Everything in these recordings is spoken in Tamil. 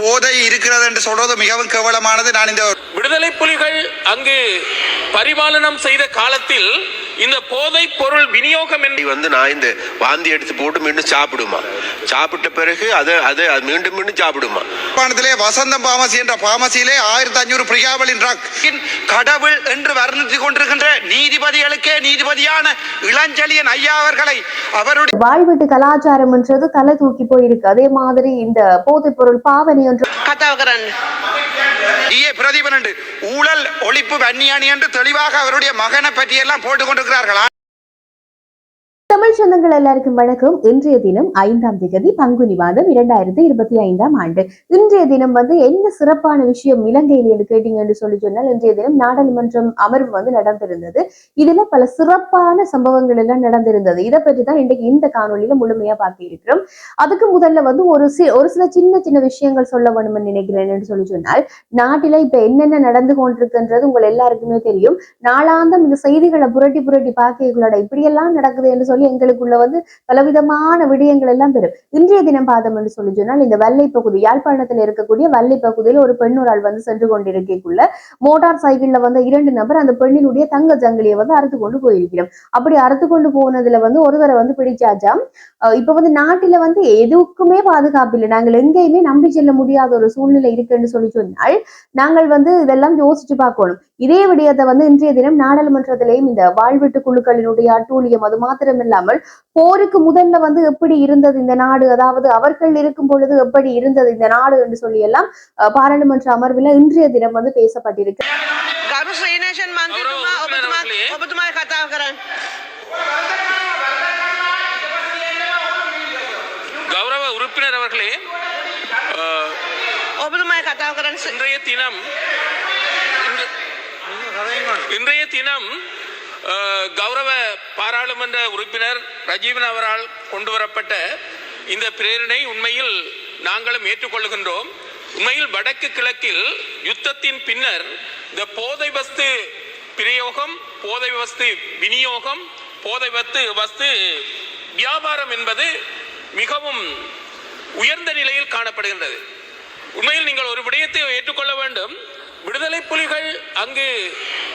போதை இருக்கிறது என்று சொல்றது மிகவும் கேவலமானது. நான் இந்த விடுதலை புலிகள் அங்கு பரிபாலனம் செய்த காலத்தில் இந்த போதை பொருள் விநியோகம் என்று வந்து நான் இந்த வாந்தி எடுத்து போட்டு மீண்டும் சாப்பிடுமா? சாப்பிட்ட பிறகு அது அது மீண்டும் மீண்டும் சாப்பிடுமா? பானத்திலே வசந்தம் பாமசி என்ற பாமசியிலே ஆயிரத்தி அஞ்சூறு பிரியாவலின் கடவுள் என்று வர்ணித்துக் கொண்டிருக்கின்ற நீதிபதிகளுக்கே நீதிபதியான இளஞ்சலியன் ஐயா அவர்களை அவருடைய வாழ்வீட்டு கலாச்சாரம் என்றது தலை தூக்கி போயிருக்கு. அதே மாதிரி இந்த போதைப் பொருள் பாவனை என்று கதாகரன் ஈயே பிரதீபன் என்று ஊழல் ஒழிப்பு வன்னியாணி என்று தெளிவாக அவருடைய மகனை பற்றியெல்லாம் போட்டுக் கொண்டிருக்கிறார்களா தமிழ் சொந்தங்கள் எல்லாருக்கும் வணக்கம். இன்றைய தினம் ஐந்தாம் திகதி பங்குனி மாதம் இரண்டாயிரத்தி இருபத்தி ஐந்தாம் ஆண்டு. இன்றைய தினம் வந்து என்ன சிறப்பான விஷயம் இலங்கையில் என்று கேட்டீங்கன்னு சொல்லி சொன்னால் இன்றைய தினம் நாடாளுமன்றம் அமர்வு வந்து நடந்திருந்தது. இதுல பல சிறப்பான சம்பவங்கள் எல்லாம் நடந்திருந்தது. இதை பற்றி தான் இன்றைக்கு இந்த காணொலியில முழுமையா பார்க்க இருக்கிறோம். அதுக்கு முதல்ல வந்து ஒரு சி ஒரு சில சின்ன சின்ன விஷயங்கள் சொல்ல வேணும்னு நினைக்கிறேன் என்று சொல்லி சொன்னால் நாட்டில இப்ப என்னென்ன நடந்து கொண்டிருக்குன்றது உங்கள் எல்லாருக்குமே தெரியும். நாளாந்தம் இந்த செய்திகளை புரட்டி புரட்டி பார்க்கக்கூடாது இப்படியெல்லாம் நடக்குது என்று சொல்லி எங்களுக்குள்ள வந்து பலவிதமான விடயங்கள் எல்லாம் பெறும். இன்றைய தினம் பாதம் என்று சொல்லி சொன்னால் இந்த வல்லை பகுதி யாழ்ப்பாணத்தில் இருக்கக்கூடிய வல்லை பகுதியில் ஒரு பெண்ணொராள் வந்து சென்று கொண்டிருக்கக்குள்ள மோட்டார் சைக்கிள்ல வந்த இரண்டு நபர் அந்த பெண்ணினுடைய தங்க ஜங்கிலியை வந்து அறுத்து கொண்டு போயிருக்கிறோம். அப்படி அறுத்து கொண்டு போனதுல வந்து ஒருவரை வந்து பிடிச்சாச்சாம் இப்ப வந்து நாட்டில வந்து எதுக்குமே பாதுகாப்பு இல்லை. நாங்கள் எங்கேயுமே நம்பி செல்ல முடியாத ஒரு சூழ்நிலை இருக்குன்னு சொல்லி சொன்னால் நாங்கள் வந்து இதெல்லாம் யோசிச்சு பார்க்கணும். இதே விடயத்தை வந்து இன்றைய தினம் நாடாளுமன்றத்திலேயும் இந்த வாழ்வெட்டு குழுக்களினுடைய அட்டூழியம் அது மாத்திரம் இல்லாமல் போருக்கு முதல்ல வந்து எப்படி இருந்தது இந்த நாடு? அதாவது அவர்கள் இருக்கும் பொழுது எப்படி இருந்தது இந்த நாடு என்று சொல்லி எல்லாம் பாராளுமன்ற அமர்வில் இன்றைய தினம் வந்து பேசப்பட்டிருக்கு. கௌரவ உறுப்பினர் அவர்களே இன்றைய தினம் இன்றைய தினம் கௌரவ பாராளுமன்ற உறுப்பினர் ரஜீவன் அவரால் கொண்டு வரப்பட்ட இந்த பிரேரணை உண்மையில் நாங்களும் ஏற்றுக்கொள்கின்றோம். உண்மையில் வடக்கு கிழக்கில் யுத்தத்தின் பின்னர் இந்த போதை வஸ்து பிரயோகம் போதை வஸ்து விநியோகம் போதை வத்து வஸ்து வியாபாரம் என்பது மிகவும் உயர்ந்த நிலையில் காணப்படுகின்றது. உண்மையில் நீங்கள் ஒரு விடயத்தை ஏற்றுக்கொள்ள வேண்டும். விடுதலை புலிகள் அங்கு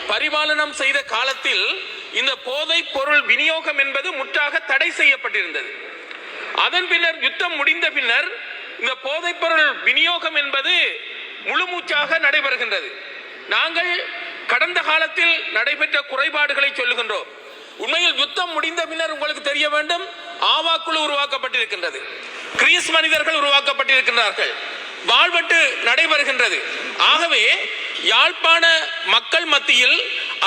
பரிபாலனம் செய்த காலத்தில் இந்த போதைப் பொருள் விநியோகம் என்பது முற்றாக தடை செய்யப்பட்டிருந்தது. அதன் பின்னர் யுத்தம் முடிந்த பின்னர் இந்த போதைப் பொருள் விநியோகம் என்பது முழுமூச்சாக நடைபெறுகின்றது. நாங்கள் கடந்த காலத்தில் நடைபெற்ற குறைபாடுகளை சொல்லுகின்றோம். உண்மையில் யுத்தம் முடிந்த பின்னர் உங்களுக்கு தெரிய வேண்டும் ஆவா குழு உருவாக்கப்பட்டிருக்கின்றது. கிரீஸ் மனிதர்கள் உருவாக்கப்பட்டிருக்கின்றார்கள். வாழ்வெட்டு நடைபெறுகின்றது. ஆகவே யாழ்ப்பாண மக்கள் மத்தியில்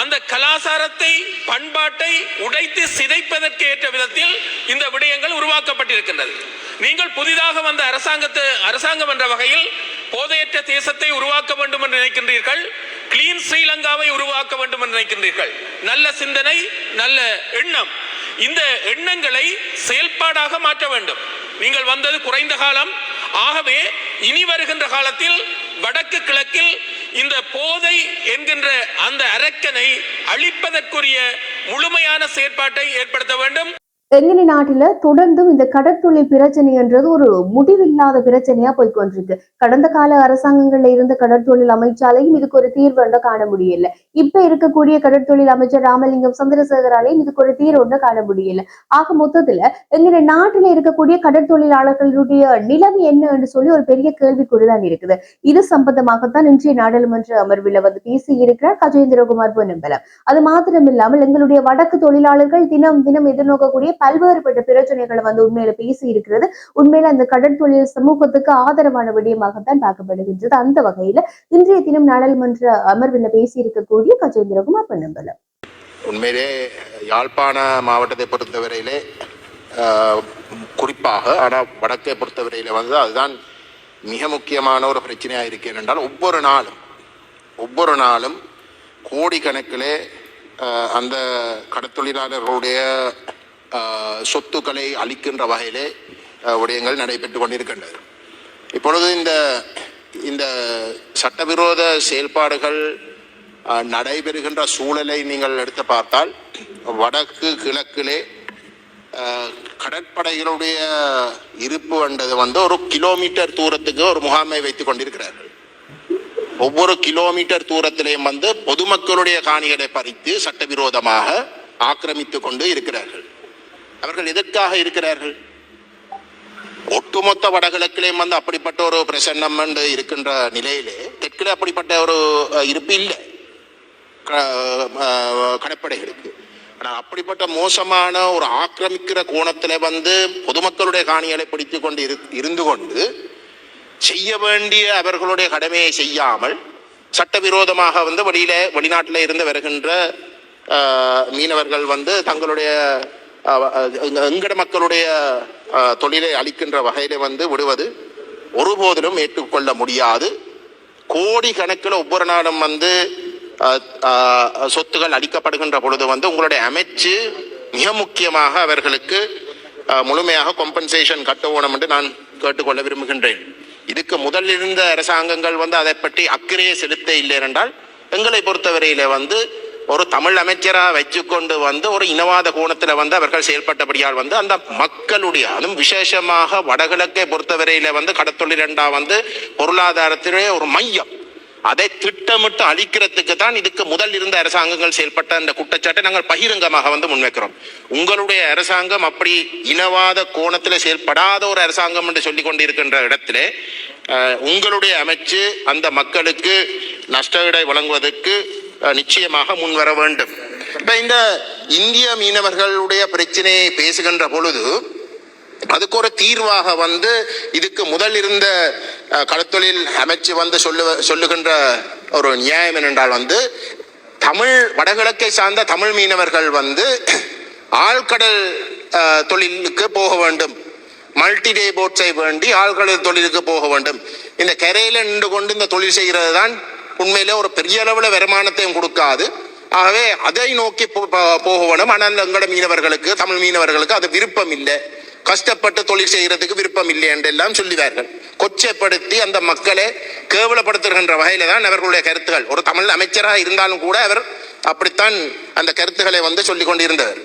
அந்த கலாசாரத்தை பண்பாட்டை உடைத்து சிதைப்பதற்கு ஏற்ற விதத்தில் இந்த விடயங்கள் உருவாக்கப்பட்டிருக்கின்றது. நீங்கள் புதிதாக வந்த அரசாங்கத்தை அரசாங்கம் என்ற வகையில் போதையற்ற தேசத்தை உருவாக்க வேண்டும் என்று நினைக்கின்றீர்கள் கிளீன் ஸ்ரீலங்காவை உருவாக்க வேண்டும் என்று நினைக்கின்றீர்கள். நல்ல சிந்தனை நல்ல எண்ணம். இந்த எண்ணங்களை செயல்பாடாக மாற்ற வேண்டும். நீங்கள் வந்தது குறைந்த காலம். ஆகவே இனி வருகின்ற காலத்தில் வடக்கு கிழக்கில் இந்த போதை என்கின்ற அந்த அரக்கனை அழிப்பதற்குரிய முழுமையான செயற்பாட்டை ஏற்படுத்த வேண்டும். எங்கனி நாட்டில தொடர்ந்தும் இந்த கடற்தொழில் பிரச்சனை என்றது ஒரு முடிவில்லாத பிரச்சனையா போய் கொண்டிருக்கு. கடந்த கால அரசாங்கங்கள்ல இருந்த கடற்தொழில் அமைச்சாலையும் இதுக்கு ஒரு தீர்வு ஒன்றை காண முடியல. இப்ப இருக்கக்கூடிய கடற்தொழில் அமைச்சர் ராமலிங்கம் சந்திரசேகராலையும் இதுக்கு ஒரு தீர்வு ஒன்றை காண முடியல. ஆக மொத்தத்துல எங்க நாட்டில இருக்கக்கூடிய கடற்தொழிலாளர்களுடைய நிலைமை என்ன என்று சொல்லி ஒரு பெரிய கேள்விக்குறிதான் இருக்குது. இது சம்பந்தமாகத்தான் இன்றைய நாடாளுமன்ற அமர்வில் வந்து பேசி இருக்கிறார் கஜேந்திரகுமார் பொன்னம்பலம். அது மாத்திரமில்லாமல் எங்களுடைய வடக்கு தொழிலாளர்கள் தினம் தினம் எதிர்நோக்கக்கூடிய பல்வேறுபட்ட பிரச்சனைகளை வந்து உண்மையில பேசி இருக்கிறது உண்மையில அந்த கடற்தொழில் சமூகத்துக்கு ஆதரவான விடயமாகத்தான் பார்க்கப்படுகின்றது. அந்த வகையில இன்றைய தினம் நாடாளுமன்ற அமர்வில் பேசி இருக்கக்கூடிய கஜேந்திரகுமார் பொன்னம்பலம். உண்மையிலே யாழ்ப்பாண மாவட்டத்தை பொறுத்தவரையிலே ஆஹ், குறிப்பாக ஆனால் வடக்கை பொறுத்தவரையில வந்து அதுதான் மிக முக்கியமான ஒரு பிரச்சனையாக இருக்கு என்றால் ஒவ்வொரு நாளும் ஒவ்வொரு நாளும் கோடிக்கணக்கிலே ஆஹ், அந்த கடத்தொழிலாளர்களுடைய சொத்துக்களை அளிக்கின்ற வகையிலே விடயங்கள் நடைபெற்று கொண்டிருக்கின்றது. இப்பொழுது இந்த இந்த சட்டவிரோத செயல்பாடுகள் நடைபெறுகின்ற சூழலை நீங்கள் எடுத்து பார்த்தால் வடக்கு கிழக்கிலே கடற்படைகளுடைய இருப்பு என்றது வந்து ஒரு கிலோமீட்டர் தூரத்துக்கு ஒரு முகாமை வைத்துக் கொண்டிருக்கிறார்கள். ஒவ்வொரு கிலோமீட்டர் தூரத்திலையும் வந்து பொதுமக்களுடைய காணிகளை பறித்து சட்டவிரோதமாக ஆக்கிரமித்து கொண்டு இருக்கிறார்கள். அவர்கள் எதற்காக இருக்கிறார்கள்? ஒட்டுமொத்த வடகிழக்கிலையும் வந்து அப்படிப்பட்ட ஒரு பிரசன்னம் என்று இருக்கின்ற நிலையிலே தெற்கிலே அப்படிப்பட்ட ஒரு இருப்பு இல்லை. க- கடற்படைகளுக்கு ஆனால் அப்படிப்பட்ட மோசமான ஒரு ஆக்கிரமிக்கிற கோணத்தில் வந்து பொதுமக்களுடைய காணிகளை பிடித்து கொண்டு இரு இருந்து கொண்டு செய்ய வேண்டிய அவர்களுடைய கடமையை செய்யாமல் சட்டவிரோதமாக வந்து வெளியில வெளிநாட்டில் இருந்து வருகின்ற மீனவர்கள் வந்து தங்களுடைய எங்கட மக்களுடைய தொழிலை அளிக்கின்ற வகையில வந்து விடுவது ஒருபோதிலும் ஏற்றுக்கொள்ள முடியாது. கோடி கணக்கில் ஒவ்வொரு நாளும் வந்து சொத்துகள் அளிக்கப்படுகின்ற பொழுது வந்து உங்களுடைய அமைச்சு மிக முக்கியமாக அவர்களுக்கு முழுமையாக கொம்பன்சேஷன் கட்டணும் என்று நான் கேட்டுக்கொள்ள விரும்புகின்றேன். இதுக்கு முதல் இருந்த அரசாங்கங்கள் வந்து அதை பற்றி அக்கறையை செலுத்த இல்லை என்றால் எங்களை பொறுத்தவரையில வந்து ஒரு தமிழ் அமைச்சராக வச்சு கொண்டு வந்து ஒரு இனவாத கோணத்தில் வந்து அவர்கள் செயல்பட்டபடியால் வந்து அந்த மக்களுடைய அதுவும் விசேஷமாக வடகிழக்கை பொறுத்தவரையில வந்து கடத்தொழிலண்டா வந்து பொருளாதாரத்திலே ஒரு மையம். அதை திட்டமிட்டு அழிக்கிறதுக்கு தான் இதுக்கு முதல் இருந்த அரசாங்கங்கள் செயல்பட்ட அந்த குற்றச்சாட்டை நாங்கள் பகிரங்கமாக வந்து முன்வைக்கிறோம். உங்களுடைய அரசாங்கம் அப்படி இனவாத கோணத்தில் செயல்படாத ஒரு அரசாங்கம் என்று சொல்லி கொண்டிருக்கின்ற இடத்துல உங்களுடைய அமைச்சு அந்த மக்களுக்கு நஷ்டஈடை வழங்குவதற்கு நிச்சயமாக முன்வர வேண்டும். இப்போ இந்த இந்திய மீனவர்களுடைய பிரச்சனையை பேசுகின்ற பொழுது அதுக்கு ஒரு தீர்வாக வந்து இதுக்கு முதல் இருந்த களத்தொழில் கடத்தொழில் அமைச்சு வந்து சொல்லு சொல்லுகின்ற ஒரு நியாயம் என்னென்றால் வந்து தமிழ் வடகிழக்கை சார்ந்த தமிழ் மீனவர்கள் வந்து ஆழ்கடல் தொழிலுக்கு போக வேண்டும். மல்டி டே போட்ஸை வேண்டி ஆழ்கடல் தொழிலுக்கு போக வேண்டும். இந்த கரையில் நின்று கொண்டு இந்த தொழில் செய்கிறது தான் உண்மையிலே ஒரு பெரிய அளவில் வருமானத்தையும் கொடுக்காது. ஆகவே அதை நோக்கி போ- போக ஆனால் எங்களோட மீனவர்களுக்கு தமிழ் மீனவர்களுக்கு அது விருப்பம் இல்லை கஷ்டப்பட்டு தொழில் செய்கிறதுக்கு விருப்பம் இல்லை என்றெல்லாம் சொல்லுவார்கள். கொச்சைப்படுத்தி அந்த மக்களை கேவலப்படுத்துகின்ற வகையில தான் அவர்களுடைய கருத்துகள். ஒரு தமிழ் அமைச்சராக இருந்தாலும் கூட அவர் அப்படித்தான் அந்த கருத்துக்களை வந்து சொல்லிக் கொண்டிருந்தவர்.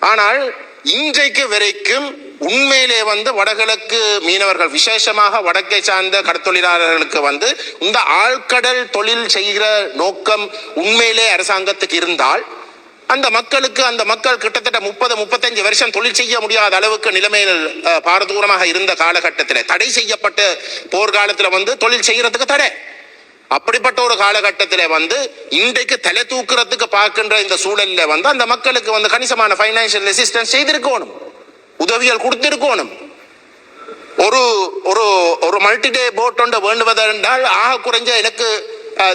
ஆனால் இன்றைக்கு வரைக்கும் உண்மையிலே வந்து வடகிழக்கு மீனவர்கள் விசேஷமாக வடக்கை சார்ந்த கடற்தொழிலாளர்களுக்கு வந்து இந்த ஆழ்கடல் தொழில் செய்கிற நோக்கம் உண்மையிலே அரசாங்கத்துக்கு இருந்தால் அந்த மக்களுக்கு அந்த மக்கள் கிட்டத்தட்ட முப்பது முப்பத்தஞ்சு வருஷம் தொழில் செய்ய முடியாத அளவுக்கு நிலைமையில் பாரதூரமாக இருந்த காலகட்டத்தில் தடை செய்யப்பட்ட போர்க்காலத்தில் வந்து தொழில் செய்யறதுக்கு தடை. அப்படிப்பட்ட ஒரு காலகட்டத்தில் வந்து இன்றைக்கு தலை தூக்குறதுக்கு பார்க்கின்ற இந்த சூழல்ல வந்து அந்த மக்களுக்கு வந்து கணிசமான ஃபைனான்சியல் ரெசிஸ்டன்ஸ் செய்திருக்கணும். உதவிகள் கொடுத்திருக்கணும். ஒரு ஒரு ஒரு மல்டி டே போட் ஒன்று வேண்டுவதென்றால் ஆக குறைஞ்ச எனக்கு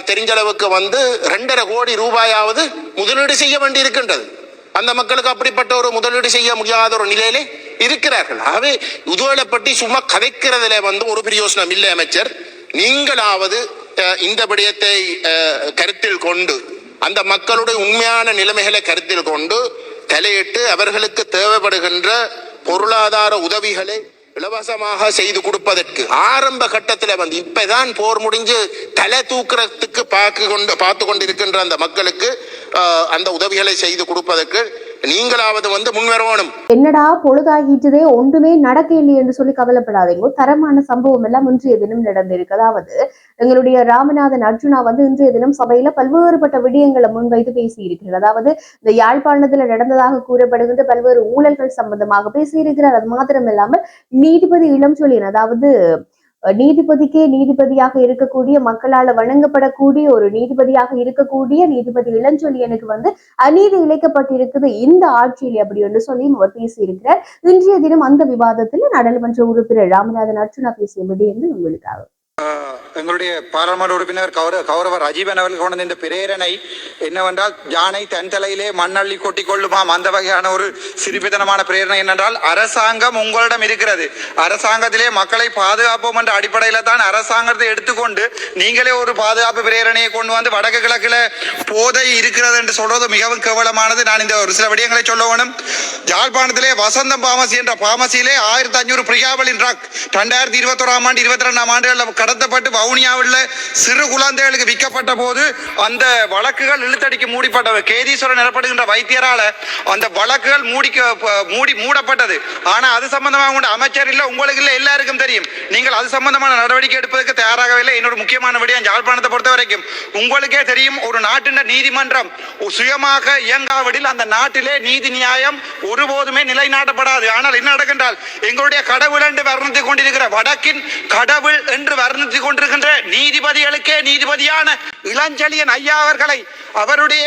தெரிஞ்ச அளவுக்கு வந்து ரெண்டரை கோடி ரூபாயாவது முதலீடு செய்ய வேண்டி இருக்கின்றது அந்த மக்களுக்கு அப்படிப்பட்ட ஒரு முதலீடு செய்ய முடியாத ஒரு நிலையிலே இருக்கிறார்கள். ஆகவே உதவிகளை பற்றி சும்மா கதைக்கிறதுல வந்து ஒரு பிரயோசனம் இல்லை அமைச்சர். நீங்களாவது இந்த விடயத்தை கருத்தில் கொண்டு அந்த மக்களுடைய உண்மையான நிலைமைகளை கருத்தில் கொண்டு தலையிட்டு அவர்களுக்கு தேவைப்படுகின்ற பொருளாதார உதவிகளை இலவசமாக செய்து கொடுப்பதற்கு ஆரம்ப கட்டத்தில் வந்து இப்பதான் போர் முடிஞ்சு தலை தூக்குறதுக்கு பார்க்க கொண்டு பார்த்து கொண்டிருக்கின்ற அந்த மக்களுக்கு அந்த உதவிகளை செய்து கொடுப்பதற்கு நீங்களாவது வந்து முன்வரணும். என்னடா பொழுதாகிட்டதே ஒன்றுமே நடக்க இல்லை என்று சொல்லி கவலைப்படாதீங்க. தரமான சம்பவம் எல்லாம் இன்றைய தினம் நடந்திருக்கு. அதாவது எங்களுடைய ராமநாதன் அர்ஜுனா வந்து இன்றைய தினம் சபையில பல்வேறுபட்ட விடயங்களை முன்வைத்து பேசியிருக்கிறார். அதாவது இந்த யாழ்ப்பாணத்துல நடந்ததாக கூறப்படுகின்ற பல்வேறு ஊழல்கள் சம்பந்தமாக பேசியிருக்கிறார். அது மாத்திரமில்லாமல் நீதிபதி இளம் இளம்சொலியன் அதாவது நீதிபதிக்கே நீதிபதியாக இருக்கக்கூடிய மக்களால வழங்கப்படக்கூடிய ஒரு நீதிபதியாக இருக்கக்கூடிய நீதிபதி இளஞ்சொலியனுக்கு வந்து அநீதி இழைக்கப்பட்டிருக்குது. இந்த ஆட்சியில் அப்படி என்று சொல்லி அவர் பேசியிருக்கிறார். இன்றைய தினம் அந்த விவாதத்தில் நாடாளுமன்ற உறுப்பினர் ராமநாதன் அர்ச்சுனா பேசிய விடயங்கள் உங்களுக்காக. எங்களுடைய பாராளுமன்ற உறுப்பினர் கௌரவ கௌரவ ராஜீவன் அவர்கள் கொண்ட இந்த பிரேரணை என்னவென்றால் யானை தன் தலையிலே மண்ணள்ளி கொட்டி கொள்ளுமாம். அந்த வகையான ஒரு சிரிப்பித்தனமான பிரேரணை என்னென்றால் அரசாங்கம் உங்களிடம் இருக்கிறது. அரசாங்கத்திலே மக்களை பாதுகாப்போம் என்ற அடிப்படையில் தான் அரசாங்கத்தை எடுத்துக்கொண்டு நீங்களே ஒரு பாதுகாப்பு பிரேரணையை கொண்டு வந்து வடக்கு கிழக்கில் போதை இருக்கிறது என்று சொல்வது மிகவும் கேவலமானது. நான் இந்த ஒரு சில விடயங்களை சொல்ல வேணும். யாழ்ப்பாணத்திலே வசந்தம் பாமசி என்ற பாமசியிலே ஆயிரத்தி அஞ்சூறு பிரிகாவலின் ட்ரக் ரெண்டாயிரத்தி இருபத்தோராம் ஆண்டு இருபத்தி ரெண்டாம் ஆண்டுகளில் கடத்தப்பட்டு வவுனியாவில் சிறு குழந்தைகளுக்கு விற்கப்பட்ட போது அந்த வழக்குகள் இழுத்தடிக்கு மூடிப்பட்ட கேதீஸ்வரன் எனப்படுகின்ற வைத்தியரால அந்த வழக்குகள் மூடிக்க மூடி மூடப்பட்டது. ஆனால் அது சம்பந்தமாக உங்க அமைச்சர் இல்லை உங்களுக்கு இல்லை எல்லாருக்கும் தெரியும். நீங்கள் அது சம்பந்தமான நடவடிக்கை எடுப்பதற்கு தயாராகவில்லை என்னோட முக்கியமான விடயம் யாழ்ப்பாணத்தை பொறுத்த வரைக்கும். உங்களுக்கே தெரியும் ஒரு நாட்டின் நீதிமன்றம் சுயமாக இயங்காவிடில் அந்த நாட்டிலே நீதி நியாயம் ஒருபோதுமே நிலைநாட்டப்படாது. ஆனால் என்ன நடக்கின்றால் எங்களுடைய கடவுள் என்று வர்ணித்துக் கொண்டிருக்கிற வடக்கின் கடவுள் என்று வர்ணித்துக் கொண்டிருக்கின்ற நீதிபதிகளுக்கே நீதிபதியான இளஞ்செழியன் ஐயா அவர்களை அவருடைய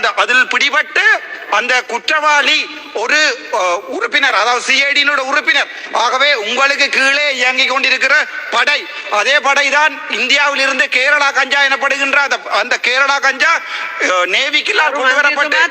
அந்த அதில் பிடிபட்டு அந்த குற்றவாளி ஒரு உறுப்பினர் அதாவது சிஐடியினுடைய உறுப்பினர் ஆகவே உங்களுக்கு கீழே இயங்கிக் கொண்டிருக்கிற படை அதே படை தான் இந்தியாவில் இருந்து கேரளா கஞ்சா எனப்படுகின்ற அந்த கேரளா கஞ்சா நேவிக்குள்ளால் கொண்டு வரப்பட்டு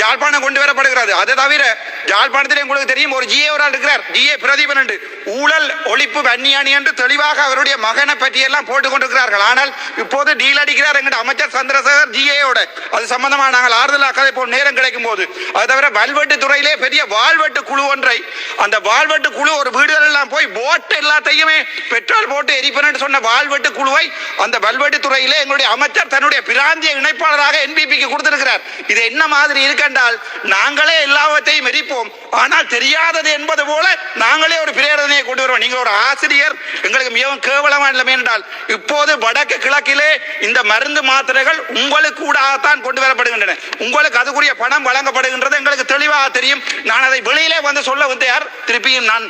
ஜாழ்ப்பாணம் கொண்டு வரப்படுகிறது அதை தவிர ஜாழ்ப்பாணத்திலே உங்களுக்கு தெரியும் ஒரு ஜிஏ ஒரு ஆள் இருக்கிறார் ஜிஏ பிரதீபன் என்று ஊழல் ஒழிப்பு வன்னியானி என்று தெளிவாக அவருடைய மகனை பற்றியெல்லாம் போட்டுக் கொண்டிருக்கிறார்கள் ஆனால் இப்போது டீல் அடிக்கிறார் எங்கிட்ட அமைச்சர் சந்திரசேகர் ஜிஏயோட அது சம்பந்தமாக நாங்கள் ஆறுதலாக கதை போல் நேரம் கிடைக்கும் போது அது தவிர வல்வெட்டு துறையிலே பெரிய வாழ்வெட்டு குழு ஒன்றை. அந்த வாழ்வெட்டு குழு ஒரு வீடுகள் எல்லாம் போய் போட்டு எல்லாத்தையுமே பெட்ரோல் போட்டு எரிப்பேன் சொன்ன வாழ்வெட்டு குழுவை அந்த வல்வெட்டு துறையிலே எங்களுடைய அமைச்சர் தன்னுடைய பிராந்திய இணைப்பாளராக என்பிபிக்கு கொடுத்திருக்கிறார். இது என்ன மாதிரி இருக்கென்றால் நாங்களே எல்லாவற்றையும் எரிப்போம். ஆனால் தெரியாதது என்பது போல நாங்களே ஒரு பிரேரணையை கொண்டு வருவோம். நீங்கள் ஒரு ஆசிரியர் எங்களுக்கு மிகவும் கேவலமாக இல்லை என்றால் இப்போது வடக்கு கிழக்கிலே இந்த மருந்து மாத்திரைகள் உங்களுக்கு கூடாகத்தான் கொண்டு வரப்படுகின்றன. உங்களுக்கு அதுக்குரிய பணம் வழங்கப்படுகின்றது எங்களுக்கு தெளிவாக தெரியும். நான் அதை வெளியிலே வந்து சொல்ல வந்தார் திருப்பியும் நான்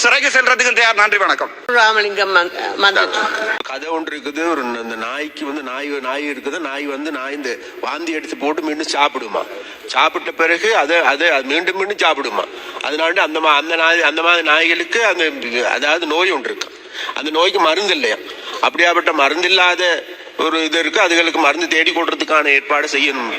சிறைக்கு சென்றதுக்கு தயார். நன்றி வணக்கம். ராமலிங்கம் கதை ஒன்று இருக்குது. ஒரு அந்த நாய்க்கு வந்து நாய் நாய் இருக்குது. நாய் வந்து நாய் இந்த வாந்தி எடுத்து போட்டு மீண்டும் சாப்பிடுமா? சாப்பிட்ட பிறகு அதை அதை மீண்டும் மீண்டும் சாப்பிடுமா? அதனால அந்த அந்த நாய் அந்த மாதிரி நாய்களுக்கு அந்த அதாவது நோய் ஒன்று இருக்கு. அந்த நோய்க்கு மருந்து இல்லையா? அப்படியாப்பட்ட மருந்து இல்லாத ஒரு இது இருக்குது அதுகளுக்கு மருந்து தேடி கொடுறதுக்கான ஏற்பாடு செய்யணும்.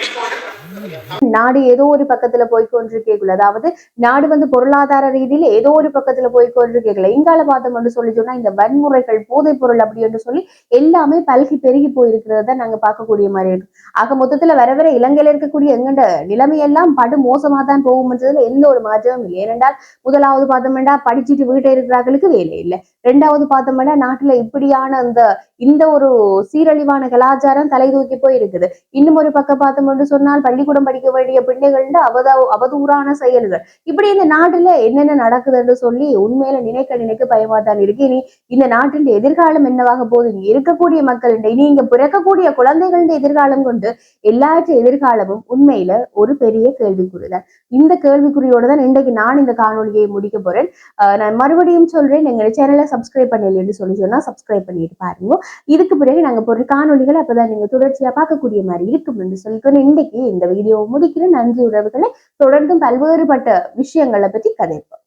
நாடு ஏதோ ஒரு பக்கத்துல போய் கொண்டிருக்கேக்குள்ள அதாவது நாடு வந்து பொருளாதார ரீதியில ஏதோ ஒரு பக்கத்துல போய் கொண்டிருக்கேக்குள்ள இங்கால பார்த்தோம் என்று சொல்லி சொன்னா இந்த வன்முறைகள் போதைப் பொருள் அப்படி என்று சொல்லி எல்லாமே பல்கி பெருகி போயிருக்கிறத நாங்க பார்க்கக்கூடிய மாதிரி இருக்கு. ஆக மொத்தத்துல வர வர இலங்கையில இருக்கக்கூடிய எங்கண்ட நிலைமையெல்லாம் படு மோசமா தான் போகும்ன்றதுல எந்த ஒரு மாற்றமும் இல்லை. ஏனென்றால் முதலாவது பார்த்தோம்னா படிச்சுட்டு வீட்டை இருக்கிறார்களுக்கு வேலை இல்லை. ரெண்டாவது பார்த்தோம்னா நாட்டுல இப்படியான அந்த இந்த ஒரு சீரழிவான கலாச்சாரம் தலை தூக்கி போய் இருக்குது இன்னும் ஒரு பக்கம் பார்த்தோம் என்று சொன்னால் பள்ளிக்கூடம் படிக்க வேண்டிய பிள்ளைகள்ட அவத அவதூறான செயல்கள். இப்படி இந்த நாட்டுல என்னென்ன நடக்குதுன்னு சொல்லி உண்மையில நினைக்க நினைக்க பயமா தான் இருக்கு. இனி இந்த நாட்டின் எதிர்காலம் என்னவாக போகுது? இங்க இருக்கக்கூடிய மக்கள் இனி இங்க பிறக்கக்கூடிய குழந்தைகளின் எதிர்காலம் கொண்டு எல்லாற்ற எதிர்காலமும் உண்மையில ஒரு பெரிய கேள்விக்குறிதான். இந்த கேள்விக்குறியோட தான் இன்றைக்கு நான் இந்த காணொலியை முடிக்க போறேன். நான் மறுபடியும் சொல்றேன் எங்க சேனலை சப்ஸ்கிரைப் பண்ணலன்னு சொல்லி சொன்னா சப்ஸ்கிரைப் பண்ணிட்டு பாருங்க. இதுக்கு பிறகு நாங்க போடுற காணொலிகள் அப்பதான் நீங்க தொடர்ச்சியா பார்க்கக்கூடிய மாதிரி இருக்கும் என்று சொல்லிக்கணும் இன்றைக்கு இந்த வீடியோவை முடிக்கிறேன். நன்றி உறவுகளை. தொடர்ந்தும் பல்வேறுபட்ட விஷயங்களை பத்தி கதைப்போம்.